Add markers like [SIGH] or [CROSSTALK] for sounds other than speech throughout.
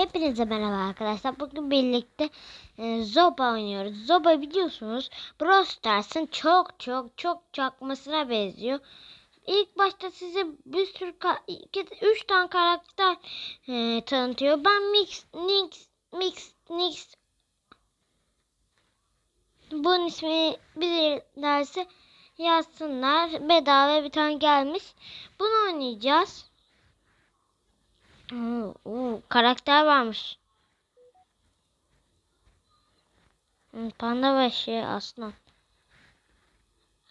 Hepinize merhaba arkadaşlar. Bugün birlikte e, Zoba oynuyoruz. Zoba biliyorsunuz Brawl Stars'ın çok çok çok çakmasına benziyor. İlk başta size bir sürü ka- iki, üç tane karakter e, tanıtıyor. Ben Mix, Nix, Mix, Nix bunun ismini bilirlerse yazsınlar. Bedava bir tane gelmiş. Bunu oynayacağız. Oo, karakter varmış. Panda başı aslan.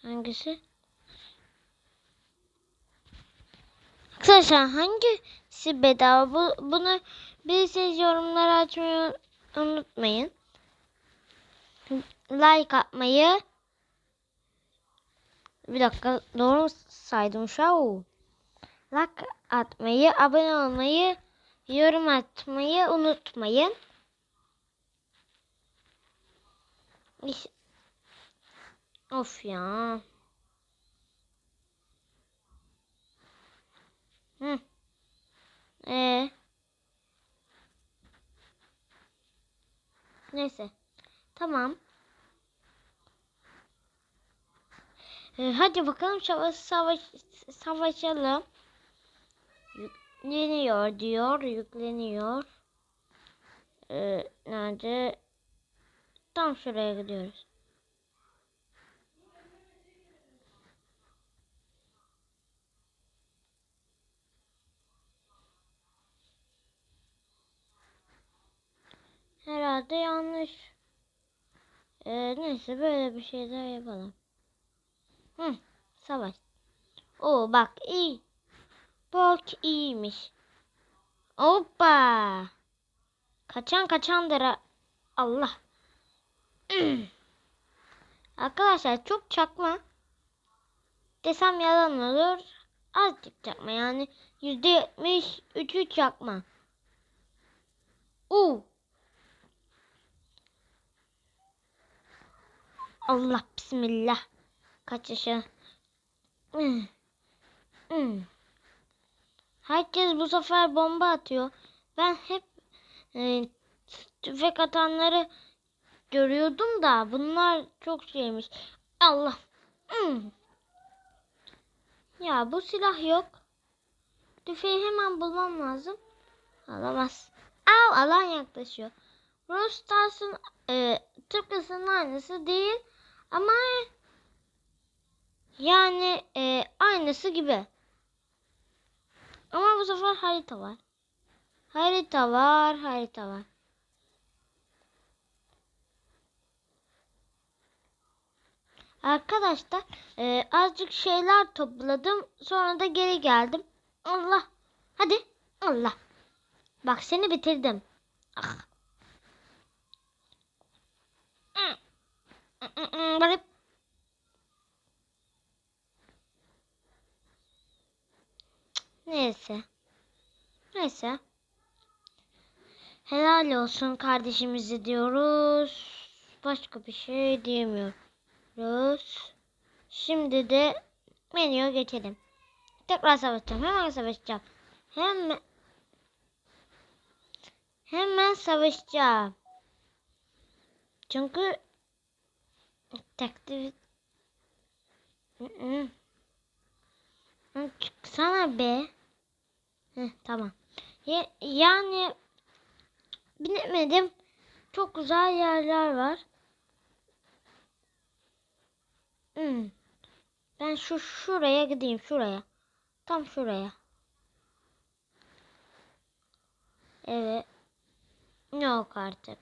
Hangisi? Arkadaşlar hangisi bedava? Bu, bunu bilirseniz yorumlara açmayı unutmayın. Like atmayı. Bir dakika doğru saydım şu an? Like atmayı, abone olmayı, yorum atmayı unutmayın. Of ya. Hı. Ee. Neyse. Tamam. Ee, hadi bakalım savaş, savaş, savaşalım. Yükleniyor diyor. Yükleniyor. Ee, nerede? Tam şuraya gidiyoruz. Herhalde yanlış. Ee, neyse böyle bir şey daha yapalım. Hı, savaş. Oo bak iyi. Bak iyiymiş. Hoppa. Kaçan kaçandır. Allah. [CLEARS THROAT] Arkadaşlar çok çakma. Desem yalan olur. Azıcık çakma yani. Yüzde yetmiş üçü çakma. Oo. Allah bismillah. Kaç yaşa. [CLEARS THROAT] Hmm. Hmm. Herkes bu sefer bomba atıyor. Ben hep e, tüfek atanları görüyordum da bunlar çok şeymiş. Allah. Hmm. Ya bu silah yok. Tüfeği hemen bulmam lazım. Alamaz. Al alan yaklaşıyor. Brawl Stars'ın e, tıpkısının aynısı değil ama yani e, aynısı gibi. Ama bu sefer harita var. Harita var, harita var. Arkadaşlar e, azıcık şeyler topladım. Sonra da geri geldim. Allah. Hadi. Allah. Bak seni bitirdim. Ah. Barıp. Neyse. Neyse. Helal olsun kardeşimizi diyoruz. Başka bir şey diyemiyoruz. Şimdi de menüye geçelim. Tekrar savaşacağım. Hemen savaşacağım. Hemen hemen savaşacağım. Çünkü takdir. Çıksana be. Heh, tamam. Ya- yani bilemedim. Çok güzel yerler var. Hmm. Ben şu şuraya gideyim şuraya. Tam şuraya. Evet. Yok artık.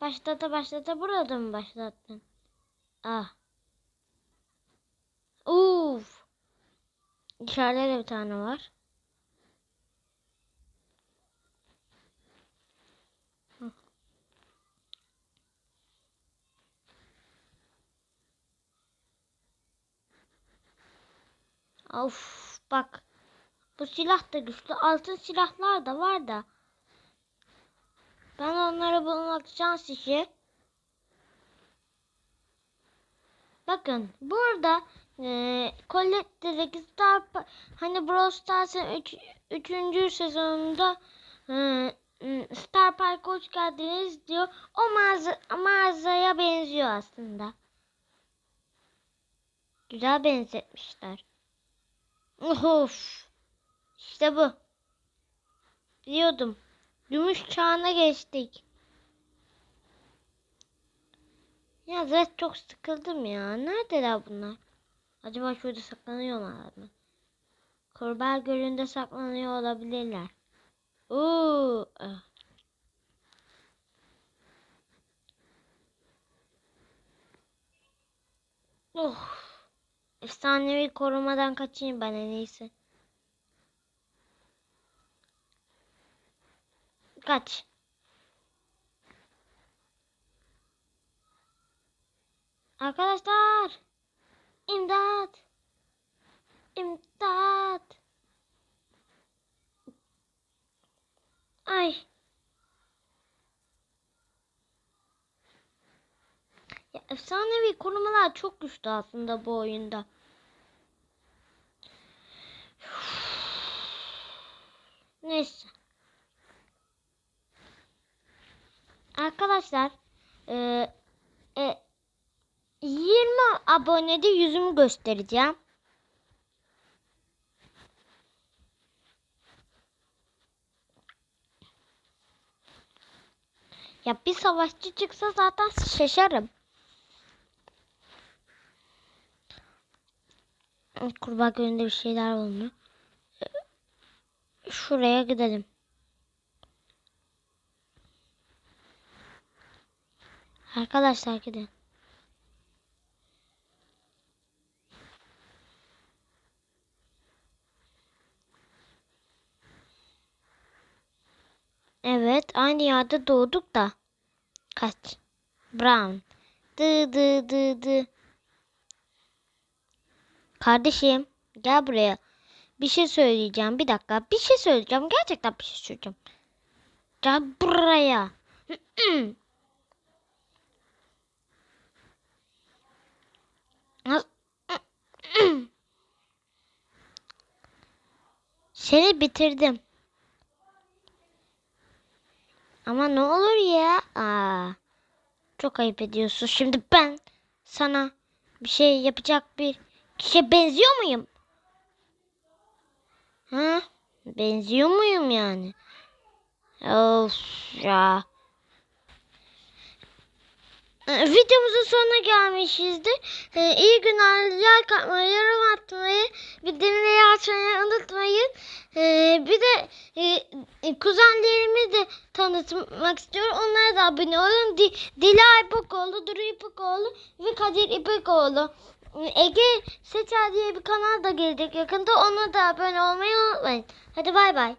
Başladı başladı burada mı başlattın? Ah. Uf. İçeride de bir tane var. Of bak. Bu silah da güçlü. Altın silahlar da var da. Ben onları bulmak şans işi. Bakın burada e, Colette'deki Star hani Brawl Stars'ın 3. sezonunda e, Hmm, Star Park'a hoş geldiniz diyor. O mağaza, mağazaya benziyor aslında. Güzel benzetmişler. Of. İşte bu. Biliyordum. Gümüş çağına geçtik. Ya zaten çok sıkıldım ya. Neredeler bunlar? Acaba şurada saklanıyorlar mı? Kurbağa Gölü'nde saklanıyor olabilirler. Oo. ah. Oh. Efsanevi korumadan kaçayım ben en iyisi. Kaç. Arkadaşlar. İmdat. İmdat. Ay. Ya efsanevi korumalar çok güçlü aslında bu oyunda. Neyse. Arkadaşlar e, e, 20 abonede yüzümü göstereceğim. Ya bir savaşçı çıksa zaten şaşarım. Kurbağa Gölü'nde bir şeyler oldu. Şuraya gidelim. Arkadaşlar gidin. Evet, aynı yerde doğduk da. Kaç? Brown. Dı dı dı dı. Kardeşim, gel buraya. Bir şey söyleyeceğim. Bir dakika. Bir şey söyleyeceğim. Gerçekten bir şey söyleyeceğim. Gel buraya. [CLEARS THROAT] Seni bitirdim. Ama ne olur ya. Aa, çok ayıp ediyorsun. Şimdi ben sana bir şey yapacak bir kişiye benziyor muyum? Ha? Benziyor muyum yani? Of ya. Ee, Videomuzun sonuna gelmişizdir. Ee, iyi günler. Like atmayı, yorum atmayı, bildirimleri açmayı unutmayın. Ee, bir de e, e, kuzenlerimi de tanıtmak istiyorum. Onlara da abone olun. Di, Dila İpekoğlu, Duru İpekoğlu ve Kadir İpekoğlu. Ee, Ege Seçer diye bir kanal da gelecek yakında. Ona da abone olmayı unutmayın. Hadi bay bay.